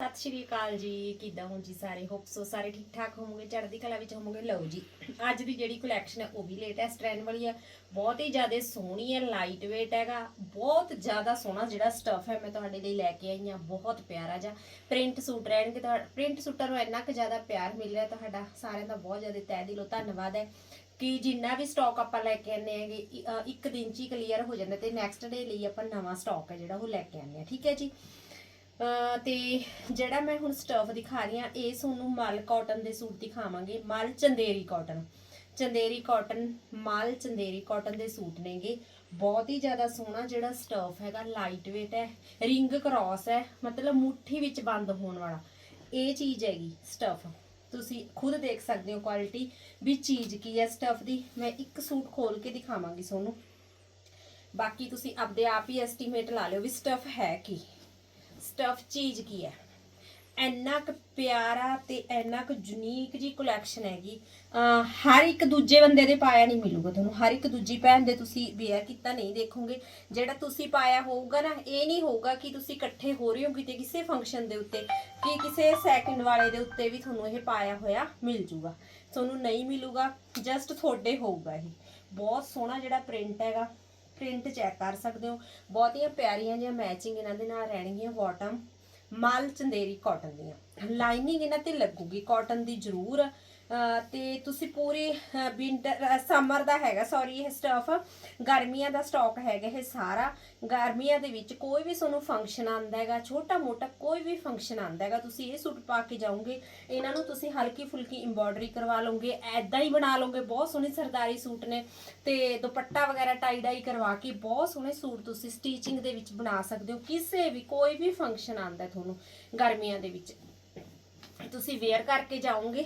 ਸਤਿ ਸ਼੍ਰੀ ਅਕਾਲ ਜੀ, ਕਿੱਦਾਂ ਹੋ ਜੀ ਸਾਰੇ? ਹੋਪ ਸੋ ਸਾਰੇ ਠੀਕ ਠਾਕ ਹੋਵੋਗੇ, ਚੜ੍ਹਦੀ ਕਲਾ ਵਿੱਚ ਹੋਵੋਗੇ। ਲਓ ਜੀ, ਅੱਜ ਦੀ ਜਿਹੜੀ ਕਲੈਕਸ਼ਨ ਹੈ, ਉਹ ਵੀ ਲੇਟੈਸਟ ਟ੍ਰੈਂਡ ਵਾਲੀ ਹੈ। ਬਹੁਤ ਹੀ ਜ਼ਿਆਦਾ ਸੋਹਣੀ ਹੈ ਲਾਈਟ weight ਹੈਗਾ। ਬਹੁਤ ਜ਼ਿਆਦਾ ਸੋਹਣਾ ਜਿਹੜਾ ਸਟਫ ਹੈ, ਮੈਂ ਤੁਹਾਡੇ ਲਈ ਲੈ ਕੇ ਆਈ ਹਾਂ। ਬਹੁਤ ਪਿਆਰਾ ਜਿਹਾ ਪ੍ਰਿੰਟ ਸੂਟ ਰਹਿਣਗੇ ਤਾਂ ਪ੍ਰਿੰਟ ਸੂਟਾਂ ਨੂੰ ਇੰਨਾ ਕੁ ਜ਼ਿਆਦਾ ਪਿਆਰ ਮਿਲ ਰਿਹਾ ਤੁਹਾਡਾ। ਸਾਰਿਆਂ ਦਾ ਬਹੁਤ ਜ਼ਿਆਦਾ ਤਹਿ ਦਿਲੋਂ ਧੰਨਵਾਦ ਹੈ ਕਿ ਜਿੰਨਾ ਵੀ ਸਟਾਕ ਆਪਾਂ ਲੈ ਕੇ ਆਨੇ ਹੈਗੇ ਇੱਕ ਦਿਨ ਚ ਹੀ ਕਲੀਅਰ ਹੋ ਜਾਂਦਾ ਤੇ ਨੈਕਸਟ ਡੇ ਲਈ ਆਪਾਂ ਨਵਾਂ ਸਟਾਕ ਹੈ ਜਿਹੜਾ ਉਹ ਲੈ ਕੇ ਆਨੇ ਆ ਠੀਕ ਹੈ ਜੀ? ਤੇ ਜਿਹੜਾ ਮੈਂ ਹੁਣ ਸਟਫ ਦਿਖਾ ਰਹੀ ਹਾਂ, ਇਹ ਤੁਹਾਨੂੰ ਮਲ ਕਾਟਨ ਦੇ ਸੂਟ ਦਿਖਾਵਾਂਗੇ। ਮਲ ਚੰਦੇਰੀ ਕਾਟਨ ਚੰਦੇਰੀ ਕਾਟਨ ਮਲ ਚੰਦੇਰੀ ਕਾਟਨ ਦੇ ਸੂਟ ਨੇਗੇ। ਬਹੁਤ ਹੀ ਜ਼ਿਆਦਾ ਸੋਹਣਾ ਜਿਹੜਾ ਸਟਫ ਹੈਗਾ ਲਾਈਟ weight ਹੈ ਰਿੰਗ ਕ੍ਰਾਸ ਹੈ, ਮਤਲਬ ਮੁੱਠੀ ਵਿੱਚ ਬੰਦ ਹੋਣ ਵਾਲਾ। ਇਹ ਚੀਜ਼ ਹੈਗੀ ਸਟਫ ਤੁਸੀਂ ਖੁਦ ਦੇਖ ਸਕਦੇ ਹੋ ਕੁਆਲਿਟੀ ਵੀ ਚੀਜ਼ ਕੀ ਹੈ ਸਟਫ ਦੀ। ਮੈਂ ਇੱਕ ਸੂਟ ਖੋਲ ਕੇ ਦਿਖਾਵਾਂਗੀ ਤੁਹਾਨੂੰ। ਬਾਕੀ ਤੁਸੀਂ ਆਪਦੇ ਆਪ ਹੀ ਐਸਟੀਮੇਟ ਲਾ ਲਿਓ ਵੀ ਸਟਫ ਹੈ ਕੀ। ਸਟਫ ਚੀਜ਼ ਕੀ ਹੈ? ਇੰਨਾ ਕੁ ਪਿਆਰਾ ਤੇ ਇੰਨਾ ਕੁ ਯੂਨੀਕ ਜੀ ਕਲੈਕਸ਼ਨ ਹੈਗੀ। ਹਰ ਇੱਕ ਦੂਜੇ ਬੰਦੇ ਦੇ ਪਾਇਆ ਨਹੀਂ ਮਿਲੂਗਾ ਤੁਹਾਨੂੰ। ਹਰ ਇੱਕ ਦੂਜੀ ਭੈਣ ਦੇ ਤੁਸੀਂ ਵੇਅਰ ਕੀਤਾ ਨਹੀਂ ਦੇਖੋਗੇ। ਜਿਹੜਾ ਤੁਸੀਂ ਪਾਇਆ ਹੋਊਗਾ ਨਾ, ਇਹ ਨਹੀਂ ਹੋਊਗਾ ਕਿ ਤੁਸੀਂ ਇਕੱਠੇ ਹੋ ਰਹੇ ਹੋ ਕਿਤੇ ਕਿਸੇ ਫੰਕਸ਼ਨ ਦੇ ਉੱਤੇ, ਕਿ ਕਿਸੇ ਸੈਕਿੰਡ ਵਾਲੇ ਦੇ ਉੱਤੇ ਵੀ ਤੁਹਾਨੂੰ ਇਹ ਪਾਇਆ ਹੋਇਆ ਮਿਲ ਜੂਗਾ। ਤੁਹਾਨੂੰ ਨਹੀਂ ਮਿਲੂਗਾ ਜਸਟ ਤੁਹਾਡੇ ਹੋਊਗਾ ਇਹ। ਬਹੁਤ ਸੋਹਣਾ ਜਿਹੜਾ ਪ੍ਰਿੰਟ ਹੈਗਾ। ਪ੍ਰਿੰਟ ਚੈੱਕ ਕਰ ਸਕਦੇ ਹੋ। ਬਹੁਤੀਆਂ ਪਿਆਰੀਆਂ ਜਿਹੀਆਂ ਮੈਚਿੰਗ ਇਹਨਾਂ ਦੇ ਨਾਲ ਰਹਿਣਗੀਆਂ ਬਾਟਮ ਮਲ ਚੰਦੇਰੀ ਕਾਟਨ ਦੀਆਂ। ਲਾਈਨਿੰਗ ਇਹਨਾਂ ਤੇ ਲੱਗੂਗੀ। ਕਾਟਨ ਦੀ ਜ਼ਰੂਰ ਅਹ ਤੇ ਤੁਸੀਂ ਪੂਰੀ ਵਿੰਟਰ ਸਮਰ ਦਾ ਹੈਗਾ ਸੌਰੀ ਇਹ ਸਟਫ ਗਰਮੀਆਂ ਦਾ ਸਟਾਕ ਹੈਗਾ ਇਹ ਸਾਰਾ। ਗਰਮੀਆਂ ਦੇ ਵਿੱਚ ਕੋਈ ਵੀ ਤੁਹਾਨੂੰ ਫੰਕਸ਼ਨ ਆਂਦਾ ਹੈਗਾ, ਛੋਟਾ ਮੋਟਾ ਕੋਈ ਵੀ ਫੰਕਸ਼ਨ ਆਂਦਾ ਹੈਗਾ, ਤੁਸੀਂ ਇਹ ਸੂਟ ਪਾ ਕੇ ਜਾਓਗੇ, ਇਹਨਾਂ ਨੂੰ ਤੁਸੀਂ ਹਲਕੀ ਫੁਲਕੀ ਐਮਬੋਡਰੀ ਕਰਵਾ ਲਓਗੇ ਐਦਾਂ ਹੀ ਬਣਾ ਲਓਗੇ, ਬਹੁਤ ਸੋਹਣੇ ਸਰਦਾਰੀ ਸੂਟ ਨੇ, ਤੇ ਦੁਪੱਟਾ ਵਗੈਰਾ ਟਾਈ ਡਾਈ ਕਰਵਾ ਕੇ ਬਹੁਤ ਸੋਹਣੇ ਸੂਟ ਤੁਸੀਂ ਸਟੀਚਿੰਗ ਦੇ ਵਿੱਚ ਬਣਾ ਸਕਦੇ ਹੋ, ਕਿਸੇ ਵੀ ਕੋਈ ਵੀ ਫੰਕਸ਼ਨ ਆਂਦਾ ਤੁਹਾਨੂੰ ਗਰਮੀਆਂ ਦੇ ਵਿੱਚ। ਤੁਸੀਂ ਵੇਅਰ ਕਰਕੇ ਜਾਓਗੇ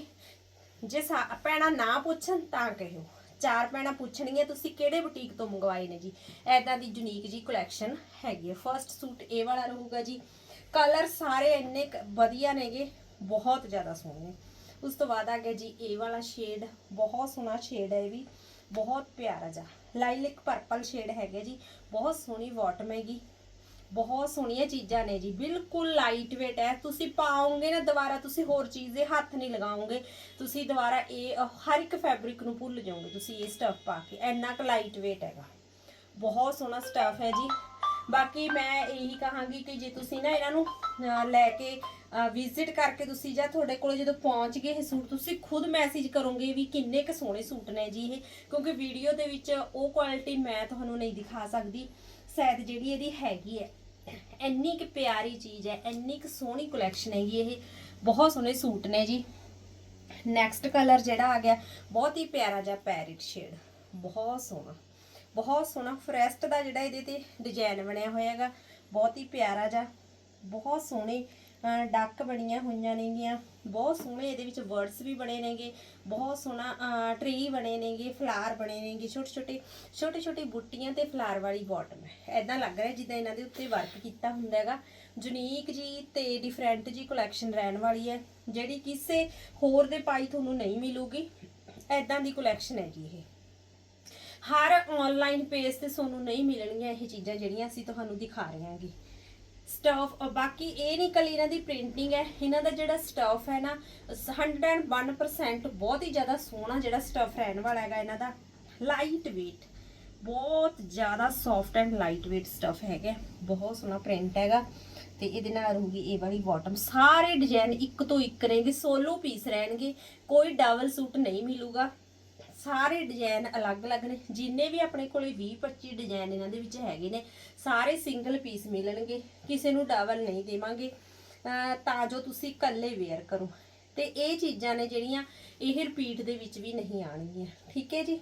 ਜੇ ਸਾ- ਭੈਣਾਂ ਨਾ ਪੁੱਛਣ ਤਾਂ ਕਹਿਓ। ਚਾਰ ਭੈਣਾਂ ਪੁੱਛਣਗੀਆਂ, ਤੁਸੀਂ ਕਿਹੜੇ ਬੁਟੀਕ ਤੋਂ ਮੰਗਵਾਏ ਨੇ ਜੀ? ਐਦਾਂ ਦੀ ਯੂਨੀਕ ਜੀ ਕਲੈਕਸ਼ਨ ਹੈਗੀ ਹੈ ਫਰਸਟ ਸੂਟ ਇਹ ਵਾਲਾ ਰਹੂਗਾ ਜੀ। ਕਲਰ ਸਾਰੇ ਇੰਨੇ ਕੁ ਵਧੀਆ ਨੇਗੇ, ਬਹੁਤ ਜ਼ਿਆਦਾ ਸੋਹਣੇ। ਉਸ ਤੋਂ ਬਾਅਦ ਆ ਗਿਆ ਜੀ ਇਹ ਵਾਲਾ ਸ਼ੇਡ ਬਹੁਤ ਸੋਹਣਾ ਸ਼ੇਡ ਹੈ ਇਹ ਵੀ। ਬਹੁਤ ਪਿਆਰਾ ਜਿਹਾ। ਲਾਈਲਿਕ ਪਰਪਲ ਸ਼ੇਡ ਹੈਗਾ ਜੀ। ਬਹੁਤ ਸੋਹਣੀ ਬਾਟਮ ਹੈਗੀ। ਬਹੁਤ ਸੋਹਣੀਆਂ ਚੀਜ਼ਾਂ ਨੇ ਜੀ। ਬਿਲਕੁਲ ਲਾਈਟ weight ਹੈ। ਤੁਸੀਂ ਪਾਓਗੇ ਨਾ ਦੁਬਾਰਾ, ਤੁਸੀਂ ਹੋਰ ਚੀਜ਼ ਦੇ ਹੱਥ ਨਹੀਂ ਲਗਾਓਗੇ। ਤੁਸੀਂ ਦੁਬਾਰਾ ਇਹ ਹਰ ਇੱਕ ਫੈਬਰਿਕ ਨੂੰ ਭੁੱਲ ਜਾਓਗੇ ਤੁਸੀਂ ਇਹ ਸਟਫ ਪਾ ਕੇ। ਇੰਨਾ ਕੁ ਲਾਈਟ weight ਹੈਗਾ। ਬਹੁਤ ਸੋਹਣਾ ਸਟਫ ਹੈ ਜੀ। ਬਾਕੀ ਮੈਂ ਇਹੀ ਕਹਾਂਗੀ ਕਿ ਜੇ ਤੁਸੀਂ ਨਾ ਇਹਨਾਂ ਨੂੰ ਲੈ ਕੇ ਵਿਜ਼ਿਟ ਕਰਕੇ ਤੁਸੀਂ ਜਾਂ ਤੁਹਾਡੇ ਕੋਲ ਜਦੋਂ ਪਹੁੰਚ ਗਏ ਇਹ ਸੂਟ, ਤੁਸੀਂ ਖੁਦ ਮੈਸੇਜ ਕਰੋਗੇ ਵੀ ਕਿੰਨੇ ਕੁ ਸੋਹਣੇ ਸੂਟ ਨੇ ਜੀ ਇਹ। ਕਿਉਂਕਿ ਵੀਡੀਓ ਦੇ ਵਿੱਚ ਉਹ ਕੁਆਲਿਟੀ ਮੈਂ ਤੁਹਾਨੂੰ ਨਹੀਂ ਦਿਖਾ ਸਕਦੀ। ਸ਼ਾਇਦ ਜਿਹੜੀ ਇਹਦੀ ਹੈਗੀ ਹੈ। ਇੰਨੀ ਕੁ ਪਿਆਰੀ ਚੀਜ਼ ਹੈ, ਇੰਨੀ ਕੁ ਸੋਹਣੀ ਕਲੈਕਸ਼ਨ ਹੈਗੀ ਇਹ। ਬਹੁਤ ਸੋਹਣੇ ਸੂਟ ਨੇ ਜੀ। ਨੈਕਸਟ ਕਲਰ ਜਿਹੜਾ ਆ ਗਿਆ, ਬਹੁਤ ਹੀ ਪਿਆਰਾ ਜਿਹਾ ਪੈਰਟ ਸ਼ੇਡ ਬਹੁਤ ਸੋਹਣਾ। ਬਹੁਤ ਸੋਹਣਾ ਫਰੈਸਟ ਦਾ ਜਿਹੜਾ ਇਹਦੇ ਤੇ ਡਿਜ਼ਾਈਨ ਬਣਿਆ ਹੋਇਆ ਹੈਗਾ। ਬਹੁਤ ਹੀ ਪਿਆਰਾ ਜਿਹਾ, ਬਹੁਤ ਸੋਹਣੇ ਡੱਕ ਬਣੀਆਂ ਹੋਈਆਂ ਨੇਗੀਆਂ। ਬਹੁਤ ਸੋਹਣੇ ਇਹਦੇ ਵਿੱਚ ਵਰਡਸ ਵੀ ਬਣੇ ਨੇਗੇ। ਬਹੁਤ ਸੋਹਣਾ ਟਰੀ ਬਣੇ ਨੇਗੇ ਫਲਾਰ ਬਣੇ ਨੇਗੇ। ਛੋਟੇ ਛੋਟੇ ਛੋਟੇ ਛੋਟੇ ਬੂਟੀਆਂ ਤੇ ਫਲਾਰ ਵਾਲੀ ਬਾਟਮ ਹੈ। ਐਦਾਂ ਲੱਗ ਰਿਹਾ ਜਿੱਦਾਂ ਇਹਨਾਂ ਦੇ ਉੱਤੇ ਵਰਕ ਕੀਤਾ ਹੁੰਦਾ ਹੈਗਾ। ਯੂਨੀਕ ਜੀ ਤੇ ਡਿਫਰੈਂਟ ਜੀ ਕਲੈਕਸ਼ਨ ਰਹਿਣ ਵਾਲੀ ਹੈ। ਜਿਹੜੀ ਕਿਸੇ ਹੋਰ ਦੇ ਪਾਈ ਤੁਹਾਨੂੰ ਨਹੀਂ ਮਿਲੂਗੀ। ਐਦਾਂ ਦੀ ਕਲੈਕਸ਼ਨ ਹੈ ਜੀ ਇਹ। ਹਰ ਆਨਲਾਈਨ ਪੇਜ ਤੇ ਤੁਹਾਨੂੰ ਨਹੀਂ ਮਿਲਣਗੀਆਂ ਇਹ ਚੀਜ਼ਾਂ ਜਿਹੜੀਆਂ ਅਸੀਂ ਤੁਹਾਨੂੰ ਦਿਖਾ ਰਹੇ ਹਾਂਗੇ। ਸਟਫ ਬਾਕੀ ਇਹ ਨਹੀਂ ਕੱਲੀ ਇਹਨਾਂ ਦੀ ਪ੍ਰਿੰਟਿੰਗ ਹੈ, ਇਹਨਾਂ ਦਾ ਜਿਹੜਾ ਸਟਫ ਹੈ ਨਾ 101% ਬਹੁਤ ਹੀ ਜ਼ਿਆਦਾ ਸੋਹਣਾ ਜਿਹੜਾ ਸਟਫ ਰਹਿਣ ਵਾਲਾ ਹੈਗਾ ਇਹਨਾਂ ਦਾ ਲਾਈਟ weight ਬਹੁਤ ਜ਼ਿਆਦਾ soft and light weight stuff ਹੈਗਾ ਬਹੁਤ ਸੋਹਣਾ ਪ੍ਰਿੰਟ ਹੈਗਾ, ਤੇ ਇਹਦੇ ਨਾਲ ਰਹੂਗੀ ਇਹ ਵਾਲੀ ਬਾਟਮ ਸਾਰੇ ਡਿਜ਼ਾਈਨ ਇੱਕ ਤੋਂ ਇੱਕ ਰਹਿਣਗੇ ਸੋਲੋ ਪੀਸ ਰਹਿਣਗੇ, ਕੋਈ ਡਬਲ ਸੂਟ ਨਹੀਂ ਮਿਲੂਗਾ ਸਾਰੇ ਡਿਜ਼ਾਈਨ ਅਲੱਗ-ਅਲੱਗ ਨੇ, ਜਿੰਨੇ ਵੀ ਆਪਣੇ ਕੋਲੇ 20-25 ਡਿਜ਼ਾਈਨ ਇਹਨਾਂ ਦੇ ਵਿੱਚ ਹੈਗੇ ਨੇ, ਸਾਰੇ ਸਿੰਗਲ ਪੀਸ ਮਿਲਣਗੇ, ਕਿਸੇ ਨੂੰ ਡਬਲ ਨਹੀਂ ਦੇਵਾਂਗੇ ਤਾਂ ਜੋ ਤੁਸੀਂ ਇਕੱਲੇ ਵੇਅਰ ਕਰੋ। ਤੇ ਇਹ ਚੀਜ਼ਾਂ ਨੇ ਜਿਹੜੀਆਂ ਇਹ ਰਿਪੀਟ ਦੇ ਵਿੱਚ ਵੀ ਨਹੀਂ ਆਣਗੀਆਂ ਠੀਕ ਹੈ ਜੀ?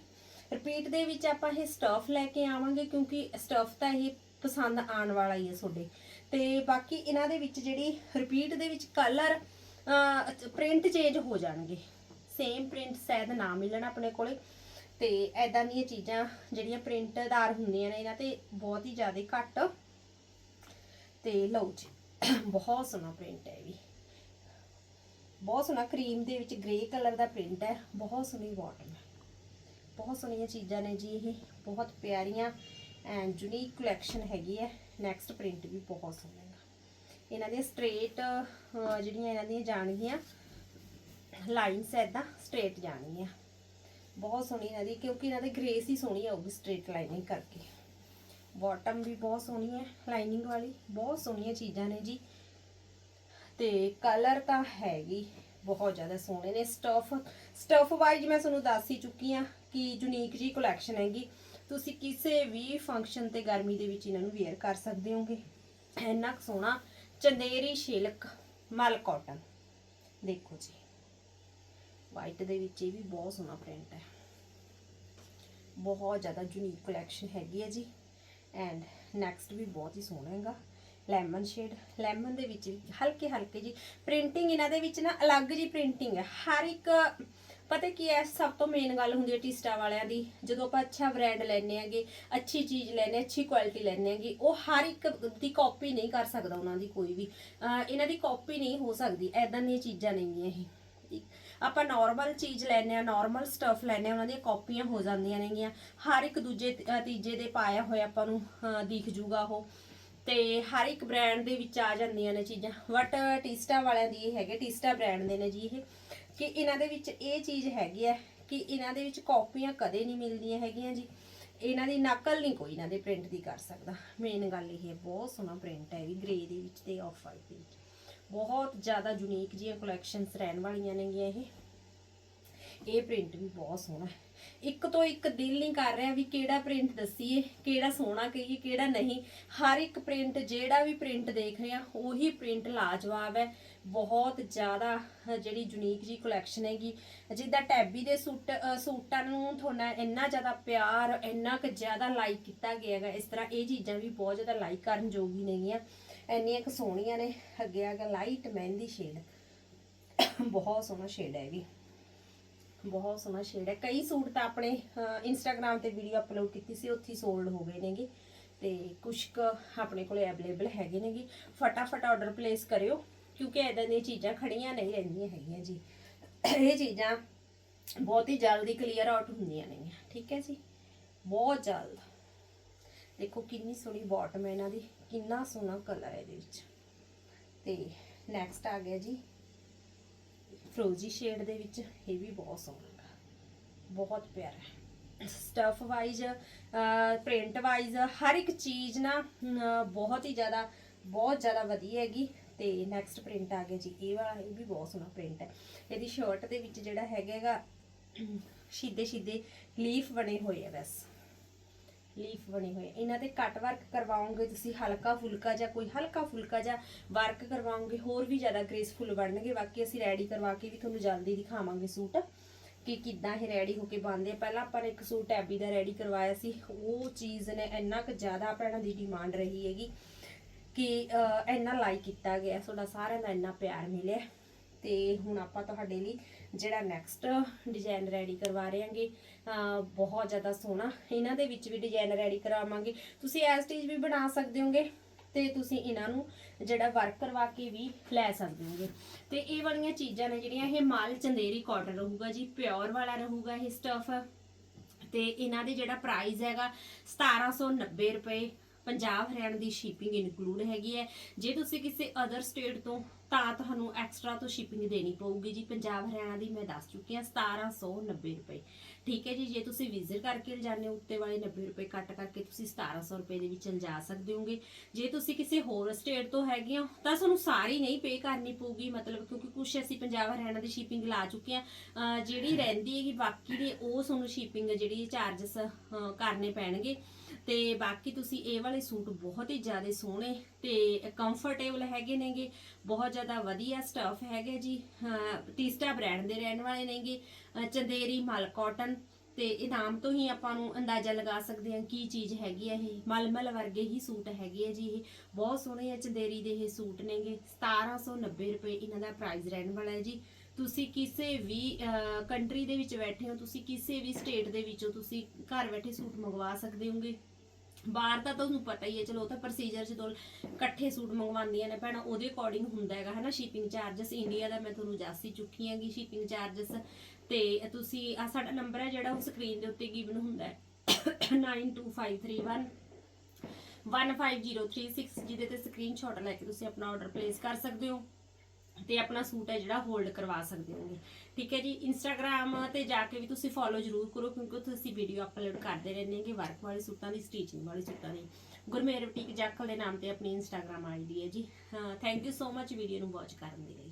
ਰਿਪੀਟ ਦੇ ਵਿੱਚ ਆਪਾਂ ਇਹ ਸਟਫ ਲੈ ਕੇ ਆਵਾਂਗੇ, ਕਿਉਂਕਿ ਸਟਫ ਤਾਂ ਇਹ ਪਸੰਦ ਆਉਣ ਵਾਲਾ ਹੀ ਹੈ ਤੁਹਾਡੇ। ਤੇ ਬਾਕੀ ਇਹਨਾਂ ਦੇ ਵਿੱਚ ਜਿਹੜੀ ਰਿਪੀਟ ਦੇ ਵਿੱਚ ਕਲਰ ਪ੍ਰਿੰਟ ਚੇਂਜ ਹੋ ਜਾਣਗੇ। ਸੇਮ ਪ੍ਰਿੰਟ ਸ਼ਾਇਦ ਨਾ ਮਿਲਣ ਆਪਣੇ ਕੋਲੇ। ਤੇ ਐਦਾਂ ਦੀਆਂ ਚੀਜ਼ਾਂ ਜਿਹੜੀਆਂ ਪ੍ਰਿੰਟਦਾਰ ਹੁੰਦੀਆਂ ਨੇ, ਇਹਨਾਂ ਤੇ ਬਹੁਤ ਹੀ ਜ਼ਿਆਦਾ ਘੱਟ। ਤੇ ਲਓ ਜੀ, ਬਹੁਤ ਸੋਹਣਾ ਪ੍ਰਿੰਟ ਹੈ ਇਹ ਵੀ। ਬਹੁਤ ਸੋਹਣਾ ਕਰੀਮ ਦੇ ਵਿੱਚ ਗ੍ਰੇ ਕਲਰ ਦਾ ਪ੍ਰਿੰਟ ਹੈ। ਬਹੁਤ ਸੋਹਣੀ ਬਾਟਮ ਹੈ। ਬਹੁਤ ਸੋਹਣੀਆਂ ਚੀਜ਼ਾਂ ਨੇ ਜੀ ਇਹ। ਬਹੁਤ ਪਿਆਰੀਆਂ ਐਂਡ ਯੂਨੀਕ ਕਲੈਕਸ਼ਨ ਹੈਗੀ ਹੈ। ਨੈਕਸਟ ਪ੍ਰਿੰਟ ਵੀ ਬਹੁਤ ਸੋਹਣਾ ਇਹਨਾਂ ਦੀਆਂ ਸਟ੍ਰੇਟ ਜਿਹੜੀਆਂ ਇਹਨਾਂ ਦੀਆਂ ਜਾਣਗੀਆਂ ਲਾਈਨਸ ਐਦਾਂ ਸਟ੍ਰੇਟ ਆ। ਬਹੁਤ ਸੋਹਣੀ ਇਹਨਾਂ ਦੀ, ਕਿਉਂਕਿ ਇਹਨਾਂ ਦੇ ਗ੍ਰੇਸ ਹੀ ਸੋਹਣੀ ਆਊਗੀ ਸਟ੍ਰੇਟ ਲਾਈਨਿੰਗ ਕਰਕੇ। ਬਾਟਮ ਵੀ ਬਹੁਤ ਸੋਹਣੀ ਹੈ ਲਾਈਨਿੰਗ ਵਾਲੀ, ਬਹੁਤ ਸੋਹਣੀਆਂ ਚੀਜ਼ਾਂ ਨੇ ਜੀ। ਤੇ ਕਲਰ ਤਾਂ ਹੈਗੀ, ਬਹੁਤ ਜ਼ਿਆਦਾ ਸੋਹਣੇ ਨੇ। ਸਟਫ ਸਟਫ ਵਾਈਜ਼ ਮੈਂ ਤੁਹਾਨੂੰ ਦੱਸ ਹੀ ਚੁੱਕੀ ਆ ਕਿ ਯੂਨੀਕ ਜੀ ਕਲੈਕਸ਼ਨ ਹੈਗੀ। ਤੁਸੀਂ ਕਿਸੇ ਵੀ ਫੰਕਸ਼ਨ ਤੇ ਗਰਮੀ ਦੇ ਵਿੱਚ ਇਹਨਾਂ ਨੂੰ ਵੇਅਰ ਕਰ ਸਕਦੇ ਹੋਗੇ। ਇੰਨਾ ਕੁ ਸੋਹਣਾ ਚੰਦੇਰੀ ਸਿਲਕ ਮਲ ਕਾਟਨ ਦੇਖੋ ਜੀ। ਵਾਈਟ ਦੇ ਵਿੱਚ ਇਹ ਵੀ ਬਹੁਤ ਸੋਹਣਾ ਪ੍ਰਿੰਟ ਹੈ। ਬਹੁਤ ਜ਼ਿਆਦਾ ਯੂਨੀਕ ਕਲੈਕਸ਼ਨ ਹੈਗੀ ਹੈ ਜੀ। ਐਂਡ ਨੈਕਸਟ ਵੀ ਬਹੁਤ ਹੀ ਸੋਹਣਾ ਹੈਗਾ ਲੈਮਨ ਸ਼ੇਡ ਲੈਮਨ ਦੇ ਵਿੱਚ ਵੀ ਹਲਕੇ ਹਲਕੇ ਜੀ ਪ੍ਰਿੰਟਿੰਗ ਇਹਨਾਂ ਦੇ ਵਿੱਚ ਨਾ ਅਲੱਗ ਜੀ ਪ੍ਰਿੰਟਿੰਗ ਹੈ। ਹਰ ਇੱਕ, ਪਤਾ ਕੀ ਹੈ, ਸਭ ਤੋਂ ਮੇਨ ਗੱਲ ਹੁੰਦੀ ਹੈ ਟਿਸਟਾ ਵਾਲਿਆਂ ਦੀ। ਜਦੋਂ ਆਪਾਂ ਅੱਛਾ ਬ੍ਰਾਂਡ ਲੈਣੇ ਆਗੇ ਅੱਛੀ ਚੀਜ਼ ਲੈਣੇ ਅੱਛੀ ਕੁਆਲਿਟੀ ਲੈਣੇ ਆਗੇ ਉਹ ਹਰ ਇੱਕ ਦੀ ਕਾਪੀ ਨਹੀਂ ਕਰ ਸਕਦਾ ਉਹਨਾਂ ਦੀ ਕੋਈ ਵੀ। ਇਹਨਾਂ ਦੀ ਕਾਪੀ ਨਹੀਂ ਹੋ ਸਕਦੀ। ਐਦਾਂ ਦੀਆਂ ਚੀਜ਼ਾਂ ਨਹੀਂ ਇਹ। ਆਪਾਂ ਨਾਰਮਲ ਚੀਜ਼ ਲੈਨੇ ਆ ਨਾਰਮਲ ਸਟਫ ਲੈਨੇ ਆ ਉਹਨਾਂ ਦੀਆਂ ਕਾਪੀਆਂ ਹੋ ਜਾਂਦੀਆਂ ਨੇਗੀਆਂ। ਹਰ ਇੱਕ ਦੂਜੇ ਤੀਜੇ ਦੇ ਪਾਇਆ ਹੋਇਆ ਆਪਾਂ ਨੂੰ ਦਿਖ ਜੂਗਾ ਉਹ। ਤੇ ਹਰ ਇੱਕ ਬ੍ਰਾਂਡ ਦੇ ਵਿੱਚ ਆ ਜਾਂਦੀਆਂ ਨੇ ਚੀਜ਼ਾਂ। ਬਟ ਟਿਸਟਾ ਵਾਲਿਆਂ ਦੀ ਇਹ ਹੈਗੇ, ਟਿਸਟਾ ਬ੍ਰਾਂਡ ਦੇ ਨੇ ਜੀ ਇਹ। ਕਿ ਇਹਨਾਂ ਦੇ ਵਿੱਚ ਇਹ ਚੀਜ਼ ਹੈਗੀ ਹੈ ਕਿ ਇਹਨਾਂ ਦੇ ਵਿੱਚ ਕਾਪੀਆਂ ਕਦੇ ਨਹੀਂ ਮਿਲਦੀਆਂ ਹੈਗੀਆਂ ਜੀ। ਇਹਨਾਂ ਦੀ ਨਕਲ ਨਹੀਂ ਕੋਈ ਇਹਨਾਂ ਦੇ ਪ੍ਰਿੰਟ ਦੀ ਕਰ ਸਕਦਾ। ਮੇਨ ਗੱਲ ਇਹ ਹੈ, ਬਹੁਤ ਸੋਹਣਾ ਪ੍ਰਿੰਟ ਹੈ ਵੀ ਗ੍ਰੇ ਦੇ ਵਿੱਚ ਤੇ ਆਫ ਵਾਈਟ ਦੇ ਵਿੱਚ। ਬਹੁਤ ਜ਼ਿਆਦਾ ਯੂਨੀਕ ਜੀਆਂ ਕਲੈਕਸ਼ਨਸ ਰਹਿਣ ਵਾਲੀਆਂ ਨੇਗੀਆਂ ਇਹ। ਇਹ ਪ੍ਰਿੰਟ ਵੀ ਬਹੁਤ ਸੋਹਣਾ ਹੈ। ਇੱਕ ਤੋਂ ਇੱਕ ਦਿਲ ਨਹੀਂ ਕਰ ਰਿਹਾ ਵੀ ਕਿਹੜਾ ਪ੍ਰਿੰਟ ਦੱਸੀਏ, ਕਿਹੜਾ ਸੋਹਣਾ ਕਹੀਏ, ਕਿਹੜਾ ਨਹੀਂ। ਹਰ ਇੱਕ ਪ੍ਰਿੰਟ ਜਿਹੜਾ ਵੀ ਪ੍ਰਿੰਟ ਦੇਖ ਰਿਹਾ, ਉਹੀ ਪ੍ਰਿੰਟ ਲਾਜਵਾਬ ਹੈ। ਬਹੁਤ ਜ਼ਿਆਦਾ ਜਿਹੜੀ ਯੂਨੀਕ ਜੀ ਕਲੈਕਸ਼ਨ ਹੈਗੀ। ਜਿੱਦਾਂ ਟੈਬੀ ਦੇ ਸੂਟ ਸੂਟਾਂ ਨੂੰ ਤੁਹਾਨੂੰ ਇੰਨਾ ਜ਼ਿਆਦਾ ਪਿਆਰ, ਇੰਨਾ ਕੁ ਜ਼ਿਆਦਾ ਲਾਈਕ ਕੀਤਾ ਗਿਆ ਹੈਗਾ। ਇਸ ਤਰ੍ਹਾਂ ਇਹ ਚੀਜ਼ਾਂ ਵੀ ਬਹੁਤ ਜ਼ਿਆਦਾ ਲਾਈਕ ਕਰਨ ਯੋਗ ਨੇਗੀਆਂ। ਇੰਨੀਆਂ ਕੁ ਸੋਹਣੀਆਂ ਨੇ, ਅੱਗੇ ਆ ਗਿਆ ਲਾਈਟ ਮਹਿੰਦੀ ਸ਼ੇਡ ਬਹੁਤ ਸੋਹਣਾ ਸ਼ੇਡ ਹੈ ਇਹ ਵੀ। ਬਹੁਤ ਸੋਹਣਾ ਸ਼ੇਡ ਹੈ। ਕਈ ਸੂਟ ਤਾਂ ਆਪਣੇ ਇੰਸਟਾਗ੍ਰam ਤੇ ਵੀਡੀਓ ਅਪਲੋਡ ਕੀਤੀ ਸੀ, ਉੱਥੇ ਸੋਲਡ ਹੋ ਗਏ ਨੇਗੇ। ਤੇ ਕੁਛ ਕੁ ਆਪਣੇ ਕੋਲੇ ਅਵੇਲੇਬਲ ਹੈਗੇ ਨੇਗੇ। ਫਟਾਫਟ ਆਰਡਰ ਪਲੇਸ ਕਰਿਓ, ਕਿਉਂਕਿ ਇਦਾਂ ਦੀਆਂ ਚੀਜ਼ਾਂ ਖੜੀਆਂ ਨਹੀਂ ਰਹਿੰਦੀਆਂ ਹੈਗੀਆਂ ਜੀ। ਇਹ ਚੀਜ਼ਾਂ ਬਹੁਤ ਹੀ ਜਲਦੀ ਕਲੀਅਰ ਆਊਟ ਹੁੰਦੀਆਂ ਨੇ ਠੀਕ ਹੈ ਜੀ? ਬਹੁਤ ਜਲਦ। ਦੇਖੋ ਕਿੰਨੀ ਸੋਹਣੀ ਬਾਟਮ ਹੈ ਇਹਨਾਂ ਦੀ, ਕਿੰਨਾ ਸੋਹਣਾ ਕਲਰ ਹੈ ਇਹਦੇ ਵਿੱਚ। ਤੇ ਨੈਕਸਟ ਆ ਗਿਆ ਜੀ, ਫਰੋਜ਼ੀ ਸ਼ੇਡ ਦੇ ਵਿੱਚ, ਇਹ ਵੀ ਬਹੁਤ ਸੋਹਣਾ ਹੈ ਬਹੁਤ ਪਿਆਰਾ ਹੈ। ਸਟਫ ਵਾਈਜ਼ ਪ੍ਰਿੰਟ ਵਾਈਜ਼ ਹਰ ਇੱਕ ਚੀਜ਼ ਨਾ ਬਹੁਤ ਹੀ ਜ਼ਿਆਦਾ, ਬਹੁਤ ਜ਼ਿਆਦਾ ਵਧੀਆ ਹੈਗੀ। ਤੇ ਨੈਕਸਟ ਪ੍ਰਿੰਟ ਆ ਗਿਆ ਜੀ, ਇਹ ਵਾਲਾ, ਇਹ ਵੀ ਬਹੁਤ ਸੋਹਣਾ ਪ੍ਰਿੰਟ ਹੈ। ਇਹਦੀ ਸ਼ਰਟ ਦੇ ਵਿੱਚ ਜਿਹੜਾ ਹੈਗਾਗਾ ਸਿੱਧੇ ਸਿੱਧੇ ਲੀਫ ਬਣੇ ਹੋਏ ਆ ਬਸ। ਲੀਫ ਬਣੇ ਹੋਏ ਇਹਨਾਂ ਤੇ ਕੱਟ ਵਰਕ ਕਰਵਾਓਗੇ ਤੁਸੀਂ, ਹਲਕਾ ਫੁਲਕਾ ਜਾਂ ਕੋਈ ਹਲਕਾ ਫੁਲਕਾ ਜਾਂ ਵਰਕ ਕਰਵਾਓਗੇ, ਹੋਰ ਵੀ ਜ਼ਿਆਦਾ ਗ੍ਰੇਸਫੁਲ ਬਣਨਗੇ। ਬਾਕੀ ਅਸੀਂ ਰੈਡੀ ਕਰਵਾ ਕੇ ਵੀ ਤੁਹਾਨੂੰ ਜਲਦੀ ਦਿਖਾਵਾਂਗੇ ਸੂਟ ਕਿ ਕਿੱਦਾਂ ਇਹ ਰੈਡੀ ਹੋ ਕੇ ਬਣਦੇ ਪਹਿਲਾਂ ਆਪਾਂ ਨੇ ਇੱਕ ਸੂਟ ਐਬੀ ਦਾ ਰੈਡੀ ਕਰਵਾਇਆ ਸੀ। ਉਹ ਚੀਜ਼ ਨੇ ਇੰਨਾ ਕੁ ਜ਼ਿਆਦਾ ਭੈਣਾਂ ਦੀ ਡਿਮਾਂਡ ਰਹੀ ਹੈਗੀ ਕਿ ਇੰਨਾ ਲਾਈਕ ਕੀਤਾ ਗਿਆ। ਤੁਹਾਡਾ ਸਾਰਿਆਂ ਦਾ ਇੰਨਾ ਪਿਆਰ ਮਿਲਿਆ। ਤੇ ਹੁਣ ਆਪਾਂ ਤੁਹਾਡੇ ਲਈ ਜਿਹੜਾ ਨੈਕਸਟ ਡਿਜ਼ਾਈਨ ਰੈਡੀ ਕਰਵਾ ਰਹੇ ਹਾਂਗੇ ਬਹੁਤ ਜ਼ਿਆਦਾ ਸੋਹਣਾ। ਇਹਨਾਂ ਦੇ ਵਿੱਚ ਵੀ ਡਿਜ਼ਾਈਨ ਰੈਡੀ ਕਰਾਵਾਂਗੇ। ਤੁਸੀਂ ਐਸ ਸਟੇਜ ਵੀ ਬਣਾ ਸਕਦੇ ਹੋਗੇ ਤੇ ਤੁਸੀਂ ਇਹਨਾਂ ਨੂੰ ਜਿਹੜਾ ਵਰਕ ਕਰਵਾ ਕੇ ਵੀ ਲੈ ਸਕਦੇ ਹੋਗੇ। ਤੇ ਇਹ ਵਾਲੀਆਂ ਚੀਜ਼ਾਂ ਨੇ ਜਿਹੜੀਆਂ, ਇਹ ਮਾਲ ਚੰਦੇਰੀ ਕਾਟਨ ਰਹੂਗਾ ਜੀ ਪਿਓਰ ਵਾਲਾ ਰਹੂਗਾ ਇਹ ਸਟਫ ਤੇ ਇਹਨਾਂ ਦੇ ਜਿਹੜਾ ਪ੍ਰਾਈਸ ਹੈਗਾ 1790 ਰੁਪਏ ਪੰਜਾਬ ਹਰਿਆਣਾ ਦੀ ਸ਼ਿਪਿੰਗ ਇਨਕਲੂਡ ਹੈਗੀ ਹੈ। ਜੇ ਤੁਸੀਂ ਕਿਸੇ ਅਦਰ ਸਟੇਟ ਤੋਂ, ਤਾਂ ਤੁਹਾਨੂੰ ਐਕਸਟਰਾ ਤੋਂ ਸ਼ਿਪਿੰਗ ਦੇਣੀ ਪਊਗੀ ਜੀ। ਪੰਜਾਬ ਹਰਿਆਣਾ ਦੀ ਮੈਂ ਦੱਸ ਚੁੱਕੀ ਹਾਂ 1790 ਰੁਪਏ। ਠੀਕ ਹੈ ਜੀ, ਜੇ ਤੁਸੀਂ ਵਿਜ਼ਿਟ ਕਰਕੇ ਲਿਜਾਣੇ ਉੱਤੇ ਵਾਲੇ 90 ਰੁਪਏ ਕੱਟ ਕਰਕੇ ਤੁਸੀਂ 1700 ਰੁਪਏ ਦੇ ਵਿੱਚ ਲਿਜਾ ਸਕਦੇ ਹੋਗੇ। ਜੇ ਤੁਸੀਂ ਕਿਸੇ ਹੋਰ ਸਟੇਟ ਤੋਂ ਹੈਗੇ ਹੋ, ਤਾਂ ਤੁਹਾਨੂੰ ਸਾਰੀ ਨਹੀਂ ਪੇ ਕਰਨੀ ਪਊਗੀ। ਮਤਲਬ ਕਿਉਂਕਿ ਕੁਝ ਅਸੀਂ ਪੰਜਾਬ ਹਰਿਆਣਾ ਦੀ ਸ਼ਿਪਿੰਗ ਲਾ ਚੁੱਕੇ ਆ ਜਿਹੜੀ ਰਹਿੰਦੀ ਹੈਗੀ, ਬਾਕੀ ਦੇ ਉਹ ਤੁਹਾਨੂੰ ਸ਼ਿਪਿੰਗ ਜਿਹੜੀ ਚਾਰजेस ਕਰਨੇ ਪੈਣਗੇ। ਤੇ ਬਾਕੀ ਤੁਸੀਂ ਇਹ ਵਾਲੇ ਸੂਟ ਬਹੁਤ ਹੀ ਜ਼ਿਆਦਾ ਸੋਹਣੇ ਤੇ ਕੰਫਰਟੇਬਲ ਹੈਗੇ ਨੇਗੇ। ਬਹੁਤ ਜ਼ਿਆਦਾ ਵਧੀਆ ਸਟਫ ਹੈਗੇ ਜੀ। ਤੀਸਟਾ ਟੀਸਟਾ ਬ੍ਰਾਂਡ ਦੇ ਰਹਿਣ ਵਾਲੇ ਨੇਗੇ ਚੰਦੇਰੀ ਮਲ ਕਾਟਨ ਤੇ ਇਹ ਨਾਮ ਤੋਂ ਹੀ ਆਪਾਂ ਨੂੰ ਅੰਦਾਜ਼ਾ ਲਗਾ ਸਕਦੇ ਹਾਂ ਕੀ ਚੀਜ਼ ਹੈਗੀ ਹੈ ਇਹ। ਮਲਮਲ ਵਰਗੇ ਹੀ ਸੂਟ ਹੈਗੇ ਆ ਜੀ ਇਹ। ਬਹੁਤ ਸੋਹਣੇ ਆ ਚੰਦੇਰੀ ਦੇ ਇਹ ਸੂਟ ਨੇਗੇ। 1790 ਰੁਪਏ ਇਹਨਾਂ ਦਾ ਪ੍ਰਾਈਸ ਰਹਿਣ ਵਾਲਾ ਹੈ ਜੀ। ਤੁਸੀਂ ਕਿਸੇ ਵੀ ਕੰਟਰੀ ਦੇ ਵਿੱਚ ਬੈਠੇ ਹੋ, ਤੁਸੀਂ ਕਿਸੇ ਵੀ ਸਟੇਟ ਦੇ ਵਿੱਚੋਂ ਤੁਸੀਂ ਘਰ ਬੈਠੇ ਸੂਟ ਮੰਗਵਾ ਸਕਦੇ ਹੋਗੇ। ਬਾਹਰ ਤਾਂ ਤੁਹਾਨੂੰ ਪਤਾ ਹੀ ਹੈ, ਚਲੋ ਉਹ ਤਾਂ ਪ੍ਰੋਸੀਜਰ ਜਦੋਂ ਇਕੱਠੇ ਸੂਟ ਮੰਗਵਾਉਂਦੀਆਂ ਨੇ ਭੈਣਾ, ਉਹਦੇ ਅਕੋਰਡਿੰਗ ਹੁੰਦਾ ਹੈਗਾ, ਹਨਾ ਸ਼ਿਪਿੰਗ ਚਾਰजेस ਇੰਡੀਆ ਦਾ ਮੈਂ ਤੁਹਾਨੂੰ ਦੱਸ ਹੀ ਚੁੱਕੀ ਹਾਂਗੀ ਸ਼ਿਪਿੰਗ ਚਾਰजेस ਤੇ ਤੁਸੀਂ ਆ ਸਾਡਾ ਨੰਬਰ ਹੈ ਜਿਹੜਾ ਉਹ ਸਕਰੀਨ ਦੇ ਉੱਤੇ ਗਿਵਨ ਹੁੰਦਾ ਹੈ। 92531 15036 ਜਿਹਦੇ ਤੇ ਸਕਰੀਨਸ਼ਾਟ ਲੈ ਕੇ ਤੁਸੀਂ ਆਪਣਾ ਆਰਡਰ ਪਲੇਸ ਕਰ ਸਕਦੇ ਹੋ। ਤੇ ਆਪਣਾ ਸੂਟ ਹੈ ਜਿਹੜਾ ਹੋਲਡ ਕਰਵਾ ਸਕਦੇ ਹੋਗੇ। ਠੀਕ ਹੈ ਜੀ ਇੰਸਟਾਗ੍ਰam ਤੇ ਜਾ ਕੇ ਵੀ ਤੁਸੀਂ ਫੋਲੋ ਜ਼ਰੂਰ ਕਰੋ, ਕਿਉਂਕਿ ਉੱਥੇ ਅਸੀਂ ਵੀਡੀਓ ਅਪਲੋਡ ਕਰਦੇ ਰਹਿੰਦੇ ਹਾਂ ਕਿ ਵਰਕ ਵਾਲੇ ਸੂਟਾਂ ਦੀ ਸਟੀਚਿੰਗ ਵਾਲੇ ਸੂਟਾਂ ਦੀ। ਗੁਰਮੇਰ ਬੁਟੀਕ ਜਾਖਲ ਦੇ ਨਾਮ ਤੇ ਆਪਣੀ ਇੰਸਟਾਗ੍ਰam ਆਈਡੀ ਹੈ ਜੀ। Thank you so much video ਨੂੰ ਵਾਚ ਕਰਨ ਦੇ ਲਈ।